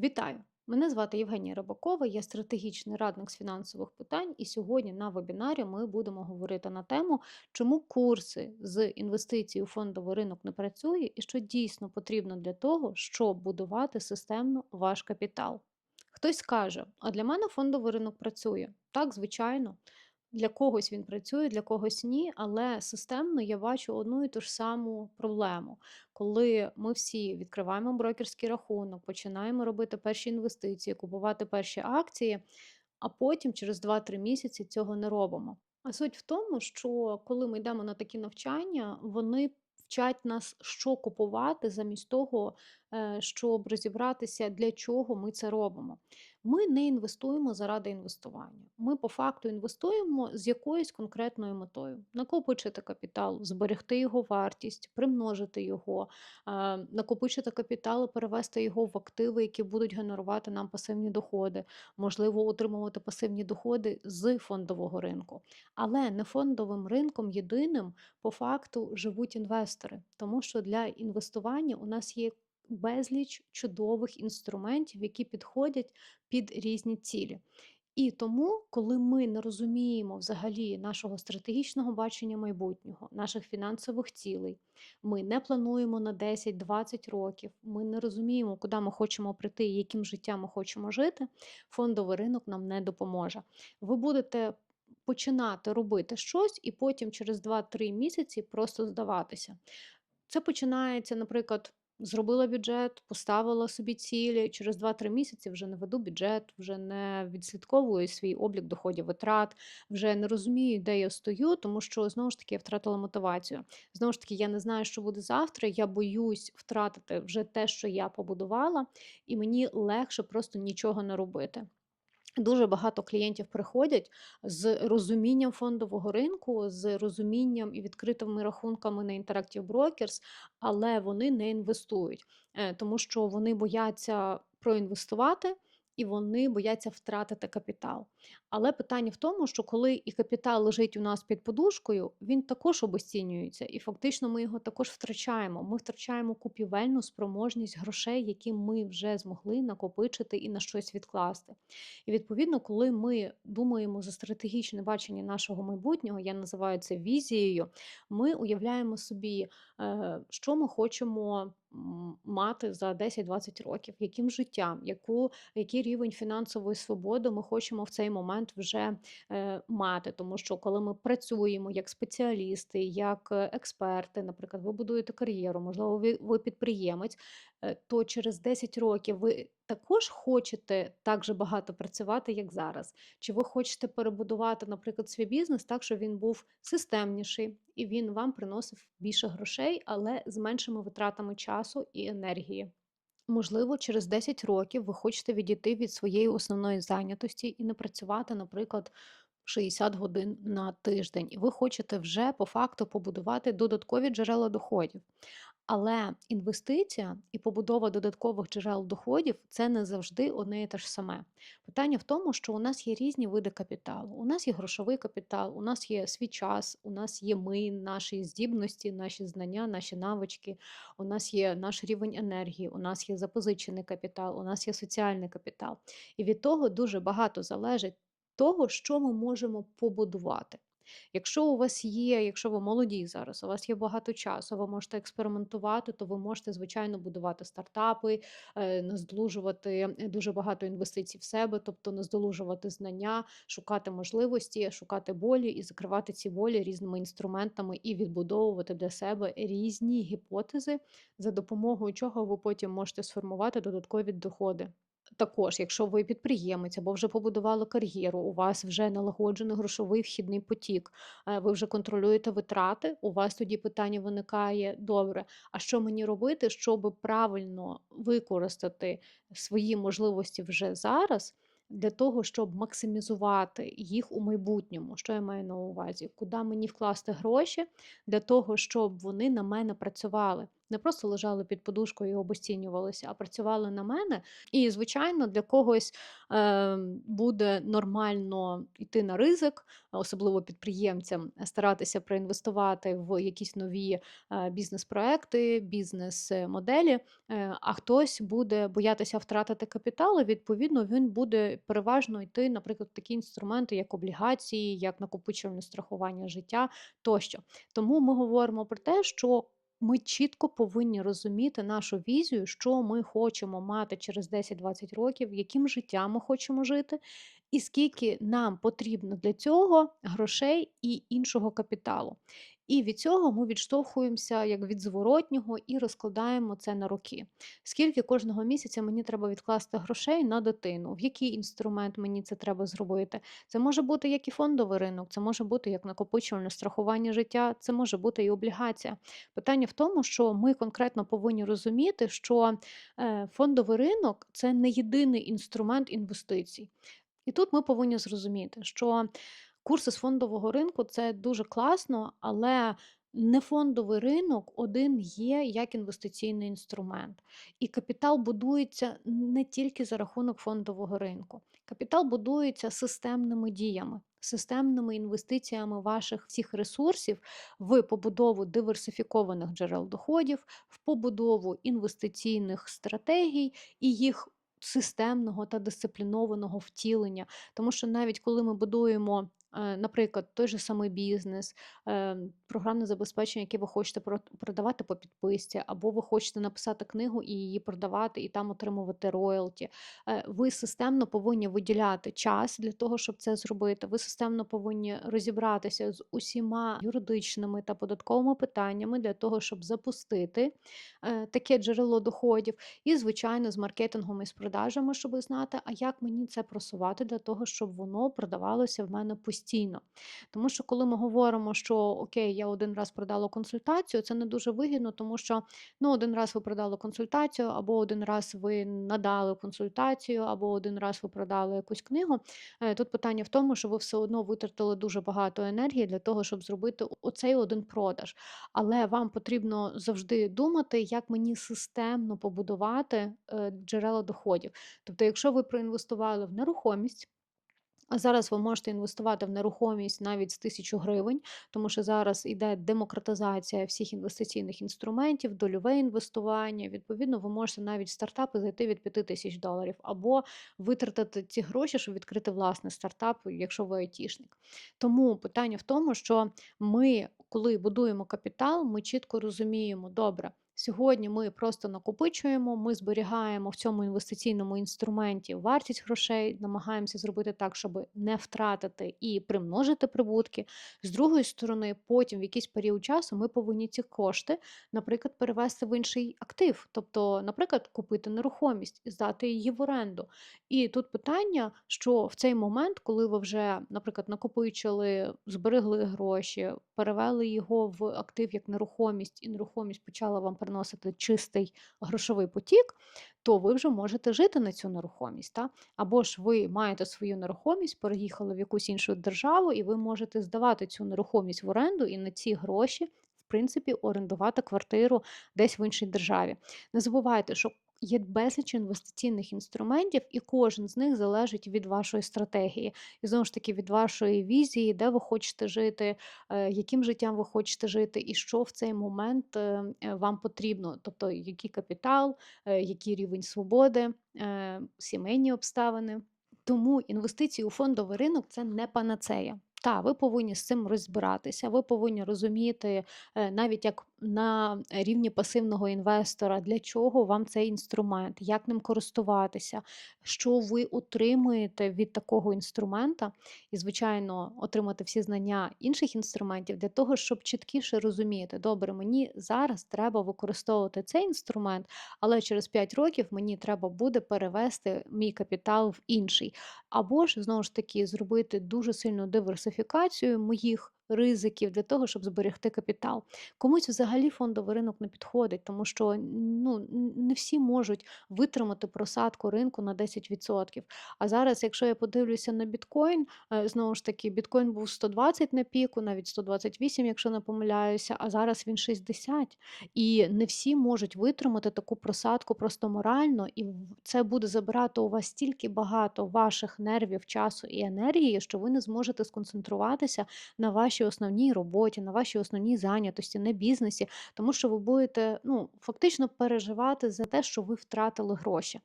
Вітаю! Мене звати Євгенія Рибакова, я стратегічний радник з фінансових питань, і сьогодні на вебінарі ми будемо говорити на тему, чому курси з інвестицій у фондовий ринок не працює і що дійсно потрібно для того, щоб будувати системно ваш капітал. Хтось скаже, а для мене фондовий ринок працює. Так, звичайно. Для когось він працює, для когось ні, але системно я бачу одну і ту ж саму проблему. Коли ми всі відкриваємо брокерський рахунок, починаємо робити перші інвестиції, купувати перші акції, а потім через два-три місяці цього не робимо. А суть в тому, що коли ми йдемо на такі навчання, вони вчать нас, що купувати, замість того, е, щоб розібратися, для чого ми це робимо. Ми не інвестуємо заради інвестування. Ми по факту інвестуємо з якоюсь конкретною метою: накопичити капітал, зберегти його вартість, примножити його, накопичити капітал, перевести його в активи, які будуть генерувати нам пасивні доходи, можливо, отримувати пасивні доходи з фондового ринку. Але не фондовим ринком єдиним по факту живуть інвестори, тому що для інвестування у нас є безліч чудових інструментів, які підходять під різні цілі. І тому, коли ми не розуміємо взагалі нашого стратегічного бачення майбутнього, наших фінансових цілей, ми не плануємо на 10-20 років, ми не розуміємо, куди ми хочемо прийти яким життям ми хочемо жити, фондовий ринок нам не допоможе. Ви будете починати робити щось і потім через 2-3 місяці просто здаватися. Це починається, наприклад, Зробила бюджет, поставила собі цілі. Через 2-3 місяці вже не веду бюджет, вже не відслідковую свій облік доходів витрат, вже не розумію, де я стою, тому що знову ж таки я втратила мотивацію. Знову ж таки, я не знаю, що буде завтра. Я боюсь втратити вже те, що я побудувала, і мені легше просто нічого не робити. Дуже багато клієнтів приходять з розумінням фондового ринку, з розумінням і відкритими рахунками на Interactive Brokers, але вони не інвестують, е, тому що вони бояться проінвестувати і вони бояться втратити капітал. Але питання в тому, що коли і капітал лежить у нас під подушкою, він також обесцінюється, і фактично ми його також втрачаємо. Ми втрачаємо купівельну спроможність грошей, які ми вже змогли накопичити і на щось відкласти. І відповідно, коли ми думаємо за стратегічне бачення нашого майбутнього, я називаю це візією, ми уявляємо собі, е, що ми хочемо мати за 10-20 років, яким життям, яку, який рівень фінансової свободи ми хочемо в цей момент вже е, мати. Тому що коли ми працюємо як спеціалісти, як е, експерти, наприклад, ви будуєте кар'єру, можливо, ви, ви підприємець, то через 10 років ви також хочете так же багато працювати, як зараз? Чи ви хочете перебудувати, наприклад, свій бізнес так, щоб він був системніший і він вам приносив більше грошей, але з меншими витратами часу і енергії? Можливо, через 10 років ви хочете відійти від своєї основної зайнятості і не працювати, наприклад, 60 годин на тиждень, і ви хочете вже по факту побудувати додаткові джерела доходів. Але інвестиція і побудова додаткових джерел доходів це не завжди одне і те ж саме. Питання в тому, що у нас є різні види капіталу. У нас є грошовий капітал, у нас є свій час, у нас є ми, наші здібності, наші знання, наші навички, у нас є наш рівень енергії, у нас є запозичений капітал, у нас є соціальний капітал. І від того дуже багато залежить того, що ми можемо побудувати. Якщо у вас є, якщо ви молоді зараз, у вас є багато часу, ви можете експериментувати, то ви можете, звичайно, будувати стартапи, е, наздолужувати е, дуже багато інвестицій в себе, тобто наздолужувати знання, шукати можливості, шукати болі і закривати ці болі різними інструментами і відбудовувати для себе різні гіпотези, за допомогою чого ви потім можете сформувати додаткові доходи. Також, якщо ви підприємець або вже побудували кар'єру, у вас вже налагоджений грошовий вхідний потік, е, ви вже контролюєте витрати, у вас тоді питання виникає: добре, а що мені робити, щоб правильно використати свої можливості вже зараз? Для того, щоб максимізувати їх у майбутньому, що я маю на увазі, куди мені вкласти гроші для того, щоб вони на мене працювали. Не просто лежали під подушкою і обесцінювалися, а працювали на мене. І, звичайно, для когось е, буде нормально йти на ризик, особливо підприємцям, старатися проінвестувати в якісь нові е, бізнес-проекти, бізнес-моделі. Е, а хтось буде боятися втратити капітал, і відповідно він буде переважно йти, наприклад, в такі інструменти, як облігації, як накопичувальне страхування життя тощо. Тому ми говоримо про те, що ми чітко повинні розуміти нашу візію, що ми хочемо мати через 10-20 років, яким життям ми хочемо жити, і скільки нам потрібно для цього грошей і іншого капіталу. І від цього ми відштовхуємося як від зворотнього і розкладаємо це на роки. Скільки кожного місяця мені треба відкласти грошей на дитину, в який інструмент мені це треба зробити? Це може бути як і фондовий ринок, це може бути як накопичувальне страхування життя, це може бути і облігація. Питання в тому, що ми конкретно повинні розуміти, що е, фондовий ринок це не єдиний інструмент інвестицій. І тут ми повинні зрозуміти, що курси з фондового ринку це дуже класно, але не фондовий ринок один є як інвестиційний інструмент. І капітал будується не тільки за рахунок фондового ринку. Капітал будується системними діями, системними інвестиціями ваших всіх ресурсів в побудову диверсифікованих джерел доходів, в побудову інвестиційних стратегій і їх системного та дисциплінованого втілення. Тому що навіть коли ми будуємо наприклад, той же самий бізнес, е, програмне забезпечення, яке ви хочете продавати по підписці, або ви хочете написати книгу і її продавати, і там отримувати роялті. Е, ви системно повинні виділяти час для того, щоб це зробити. Ви системно повинні розібратися з усіма юридичними та податковими питаннями для того, щоб запустити таке джерело доходів. І, звичайно, з маркетингом і з продажами, щоб знати, а як мені це просувати для того, щоб воно продавалося в мене постійно постійно. Тому що, коли ми говоримо, що окей, я один раз продала консультацію, це не дуже вигідно, тому що ну, один раз ви продали консультацію, або один раз ви надали консультацію, або один раз ви продали якусь книгу. Е, тут питання в тому, що ви все одно витратили дуже багато енергії для того, щоб зробити оцей один продаж. Але вам потрібно завжди думати, як мені системно побудувати е, джерела доходів. Тобто, якщо ви проінвестували в нерухомість. А зараз ви можете інвестувати в нерухомість навіть з тисячу гривень, тому що зараз йде демократизація всіх інвестиційних інструментів, дольове інвестування. Відповідно, ви можете навіть стартапи зайти від 5 тисяч доларів, або витратити ці гроші, щоб відкрити власний стартап, якщо ви айтішник. Тому питання в тому, що ми, коли будуємо капітал, ми чітко розуміємо, добре. Сьогодні ми просто накопичуємо, ми зберігаємо в цьому інвестиційному інструменті вартість грошей, намагаємося зробити так, щоб не втратити і примножити прибутки. З другої сторони, потім в якийсь період часу ми повинні ці кошти, наприклад, перевести в інший актив, тобто, наприклад, купити нерухомість здати її в оренду. І тут питання, що в цей момент, коли ви вже, наприклад, накопичили, зберегли гроші, перевели його в актив як нерухомість, і нерухомість почала вам приносити чистий грошовий потік, то ви вже можете жити на цю нерухомість. Та? Або ж ви маєте свою нерухомість, переїхали в якусь іншу державу, і ви можете здавати цю нерухомість в оренду і на ці гроші. В принципі, орендувати квартиру десь в іншій державі. Не забувайте, що Є безліч інвестиційних інструментів, і кожен з них залежить від вашої стратегії, і знову ж таки від вашої візії, де ви хочете жити, е, яким життям ви хочете жити, і що в цей момент е, е, вам потрібно, тобто який капітал, який рівень свободи, сімейні обставини. Тому інвестиції у фондовий ринок це не панацея. Та, ви повинні з цим розбиратися, ви повинні розуміти, е, навіть як на рівні пасивного інвестора, для чого вам цей інструмент, як ним користуватися, що ви отримуєте від такого інструмента, і, звичайно, отримати всі знання інших інструментів для того, щоб чіткіше розуміти, добре, мені зараз треба використовувати цей інструмент, але через 5 років мені треба буде перевести мій капітал в інший. Або ж, знову ж таки, зробити дуже сильну диверсифікацію моїх ризиків для того, щоб зберегти капітал. Комусь взагалі фондовий ринок не підходить, тому що ну, не всі можуть витримати просадку ринку на 10%. А зараз, якщо я подивлюся на біткоін, е, знову ж таки, біткоін був 120 на піку, навіть 128, якщо не помиляюся, а зараз він 60. І не всі можуть витримати таку просадку просто морально, і це буде забирати у вас стільки багато ваших нервів, часу і енергії, що ви не зможете сконцентруватися на вашій основній роботі, на вашій основній зайнятості, на бізнесі, тому що ви будете ну, фактично переживати за те, що ви втратили гроші.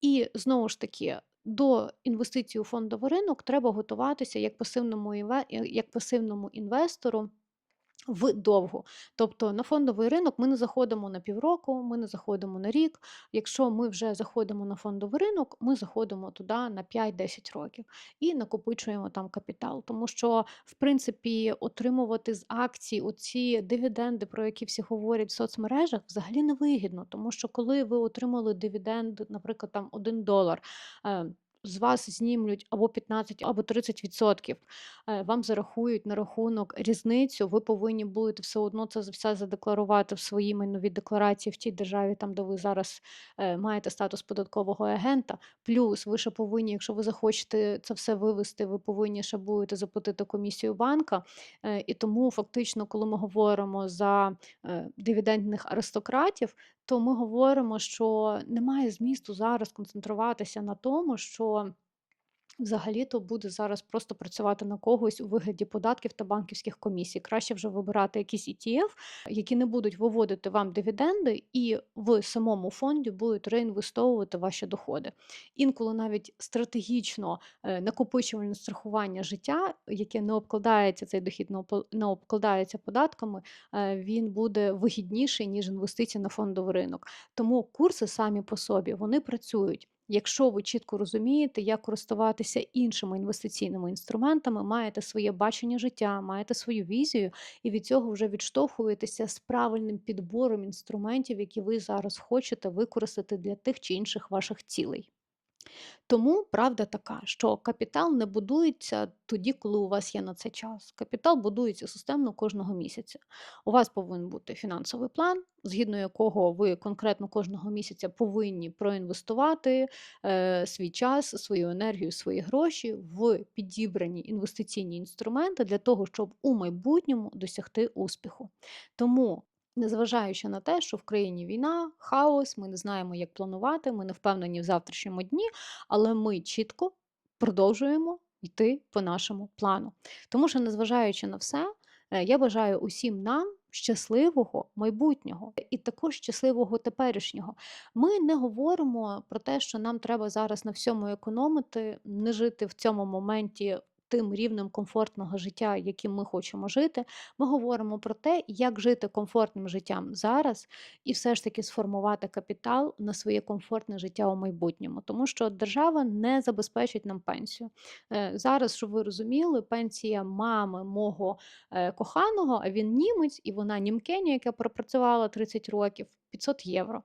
І знову ж таки, до інвестицій у фондовий ринок треба готуватися як пасивному як пасивному інвестору вдовго. Тобто на фондовий ринок ми не заходимо на півроку, ми не заходимо на рік. Якщо ми вже заходимо на фондовий ринок, ми заходимо туди на 5-10 років і накопичуємо там капітал. Тому що, в принципі, отримувати з акцій оці дивіденди, про які всі говорять в соцмережах, взагалі не вигідно. Тому що коли ви отримали дивіденд, наприклад, там 1 долар. З вас знімлють або 15, або 30%, е, вам зарахують на рахунок різницю, ви повинні будете все одно це все задекларувати в своїй майновій декларації в тій державі, там, де ви зараз е, маєте статус податкового агента. Плюс ви ще повинні, якщо ви захочете це все вивести, ви повинні ще будете заплатити комісію банка. Е, І тому фактично, коли ми говоримо за дивідендних аристократів, то ми говоримо, що немає змісту зараз концентруватися на тому, що Взагалі-то буде зараз просто працювати на когось у вигляді податків та банківських комісій. Краще вже вибирати якісь ETF, які не будуть виводити вам дивіденди, і в самому фонді будуть реінвестовувати ваші доходи. Інколи навіть стратегічно е, накопичувальне страхування життя, яке не обкладається, цей дохід не обкладається податками, е, він буде вигідніший, ніж інвестиції на фондовий ринок. Тому курси самі по собі вони працюють. Якщо ви чітко розумієте, як користуватися іншими інвестиційними інструментами, маєте своє бачення життя, маєте свою візію, і від цього вже відштовхуєтеся з правильним підбором інструментів, які ви зараз хочете використати для тих чи інших ваших цілей. Тому правда така, що капітал не будується тоді, коли у вас є на це час. Капітал будується системно кожного місяця. У вас повинен бути фінансовий план, згідно якого ви конкретно кожного місяця повинні проінвестувати е, свій час, свою енергію, свої гроші в підібрані інвестиційні інструменти для того, щоб у майбутньому досягти успіху. Тому. Незважаючи на те, що в країні війна, хаос, ми не знаємо, як планувати, ми не впевнені в завтрашньому дні, але ми чітко продовжуємо йти по нашому плану. Тому що, незважаючи на все, е, я бажаю усім нам щасливого майбутнього і також щасливого теперішнього. Ми не говоримо про те, що нам треба зараз на всьому економити, не жити в цьому моменті. Тим рівнем комфортного життя, яким ми хочемо жити, ми говоримо про те, як жити комфортним життям зараз, і все ж таки сформувати капітал на своє комфортне життя у майбутньому, тому що держава не забезпечить нам пенсію. Е, Зараз, щоб ви розуміли, пенсія мами мого е, коханого, а він німець, і вона німкеня, яка пропрацювала 30 років, 500 євро.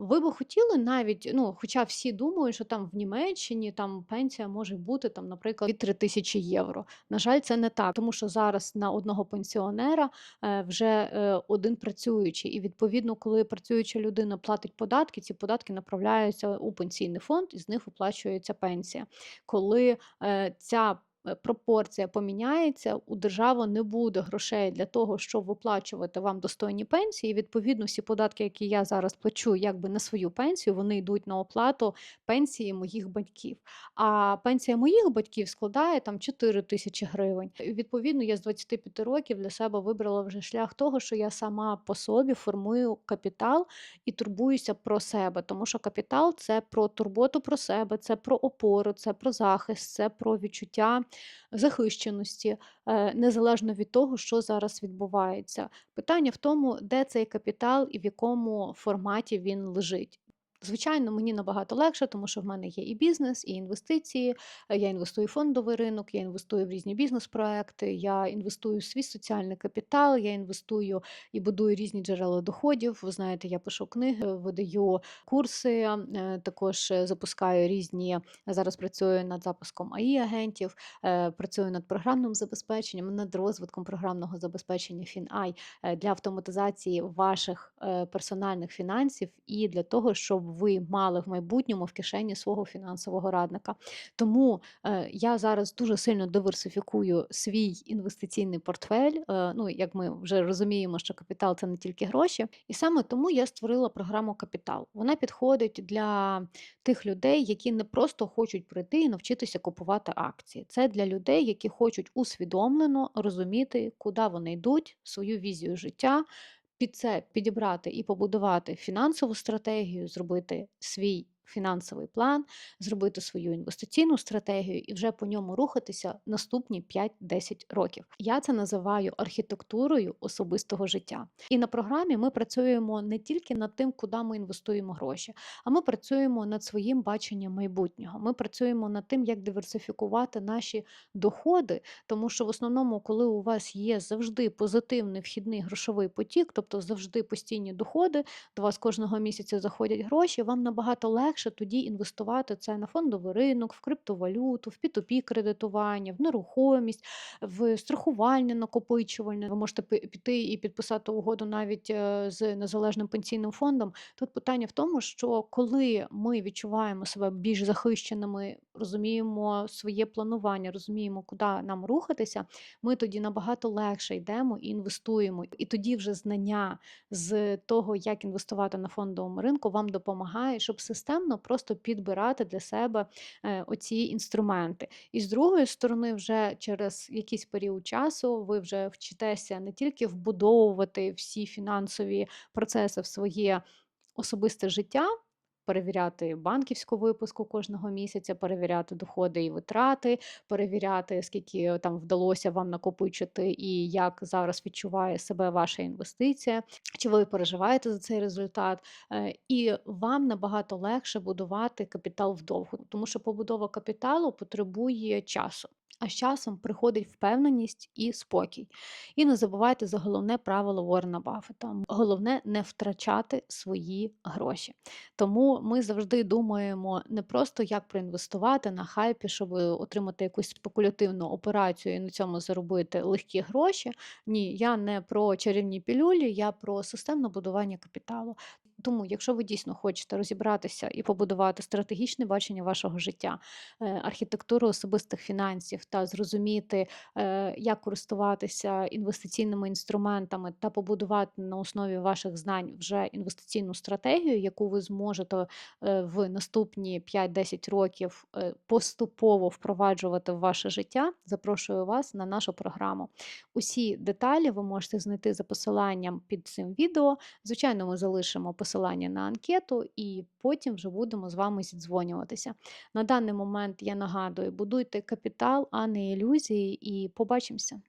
Ви би хотіли навіть, ну, хоча всі думають, що там в Німеччині там пенсія може бути, там, наприклад, від 3 тисячі євро. На жаль, це не так, тому що зараз на одного пенсіонера е, вже е, один працюючий. І відповідно, коли працююча людина платить податки, ці податки направляються у пенсійний фонд, і з них виплачується пенсія. Коли е, ця пропорція поміняється, у держави не буде грошей для того, щоб виплачувати вам достойні пенсії. Відповідно, всі податки, які я зараз плачу, якби на свою пенсію, вони йдуть на оплату пенсії моїх батьків. А пенсія моїх батьків складає там 4 тисячі гривень. Відповідно, я з 25 років для себе вибрала вже шлях того, що я сама по собі формую капітал і турбуюся про себе, тому що капітал це про турботу про себе, це про опору, це про захист, це про відчуття захищеності, е, незалежно від того, що зараз відбувається. Питання в тому, де цей капітал і в якому форматі він лежить. Звичайно, мені набагато легше, тому що в мене є і бізнес, і інвестиції. Е, Я інвестую в фондовий ринок, я інвестую в різні бізнес-проекти, я інвестую в свій соціальний капітал, я інвестую і будую різні джерела доходів. Ви знаєте, я пишу книги, видаю курси, е, також запускаю різні. Зараз працюю над запуском АІ-агентів, е, працюю над програмним забезпеченням, над розвитком програмного забезпечення FinAI для автоматизації ваших персональних фінансів і для того, щоб ви мали в майбутньому в кишені свого фінансового радника. Тому е, я зараз дуже сильно диверсифікую свій інвестиційний портфель. Е, ну, як ми вже розуміємо, що капітал це не тільки гроші. І саме тому я створила програму Капітал. Вона підходить для тих людей, які не просто хочуть прийти і навчитися купувати акції. Це для людей, які хочуть усвідомлено розуміти, куди вони йдуть, свою візію життя. Під це підібрати і побудувати фінансову стратегію, зробити свій фінансовий план, зробити свою інвестиційну стратегію і вже по ньому рухатися наступні 5-10 років. Я це називаю архітектурою особистого життя. І на програмі ми працюємо не тільки над тим, куди ми інвестуємо гроші, а ми працюємо над своїм баченням майбутнього. Ми працюємо над тим, як диверсифікувати наші доходи, тому що в основному, коли у вас є завжди позитивний вхідний грошовий потік, тобто завжди постійні доходи, до вас кожного місяця заходять гроші, вам набагато легше тоді інвестувати це на фондовий ринок, в криптовалюту, в P2P кредитування, в нерухомість, в страхування накопичувальне. Ви можете піти і підписати угоду навіть е, з незалежним пенсійним фондом. Тут питання в тому, що коли ми відчуваємо себе більш захищеними, розуміємо своє планування, розуміємо, куди нам рухатися, ми тоді набагато легше йдемо і інвестуємо. І тоді вже знання з того, як інвестувати на фондовому ринку, вам допомагає, щоб системно просто підбирати для себе е, оці інструменти. І з другої сторони, вже через якийсь період часу ви вже вчитеся не тільки вбудовувати всі фінансові процеси в своє особисте життя. Перевіряти банківську випуску кожного місяця, перевіряти доходи і витрати, перевіряти, скільки там вдалося вам накопичити, і як зараз відчуває себе ваша інвестиція, чи ви переживаєте за цей результат, Е, і вам набагато легше будувати капітал вдовго, тому що побудова капіталу потребує часу. А з часом приходить впевненість і спокій. І не забувайте за головне правило Ворена Баффета. Головне не втрачати свої гроші. Тому ми завжди думаємо не просто як проінвестувати на хайпі, щоб отримати якусь спекулятивну операцію і на цьому заробити легкі гроші. Ні, я не про чарівні пілюлі, я про системне будування капіталу. Тому, якщо ви дійсно хочете розібратися і побудувати стратегічне бачення вашого життя, е, архітектуру особистих фінансів та зрозуміти, е, як користуватися інвестиційними інструментами та побудувати на основі ваших знань вже інвестиційну стратегію, яку ви зможете е, в наступні 5-10 років поступово впроваджувати в ваше життя, запрошую вас на нашу програму. Усі деталі ви можете знайти за посиланням під цим відео. Звичайно, ми залишимо посилання на анкету і потім вже будемо з вами зідзвонюватися. На даний момент я нагадую, будуйте капітал, а не ілюзії, і побачимося.